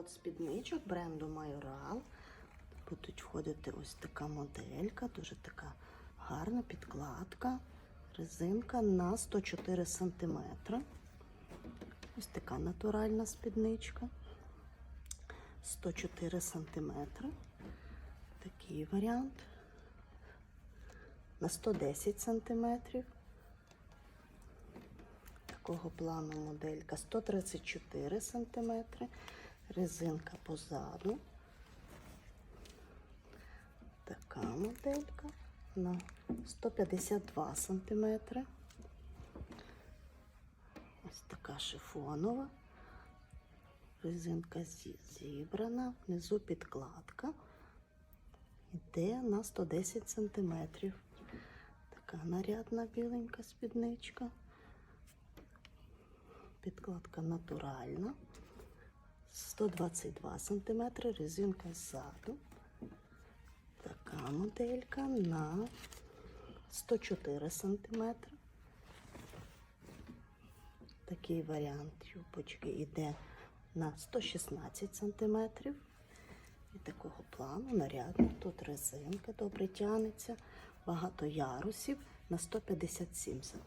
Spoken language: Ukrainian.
лот спідничок бренду Майорал. Будуть входити ось така моделька, дуже така гарна підкладка. Резинка на 104 см. Ось така натуральна спідничка. 104 см. Такий варіант. На 110 см. Такого плану моделька 134 см. Резинка позаду. Така моделька на 152 см. Ось така шифонова. Резинка зібрана, внизу підкладка. Йде на 110 см. Така нарядна біленька спідничка. Підкладка натуральна. 122 см, резинка ззаду. Така моделька на 104 см. Такий варіант юбочки йде на 116 см. І такого плану нарядно. Тут резинка добре тянеться, багато ярусів на 157 см.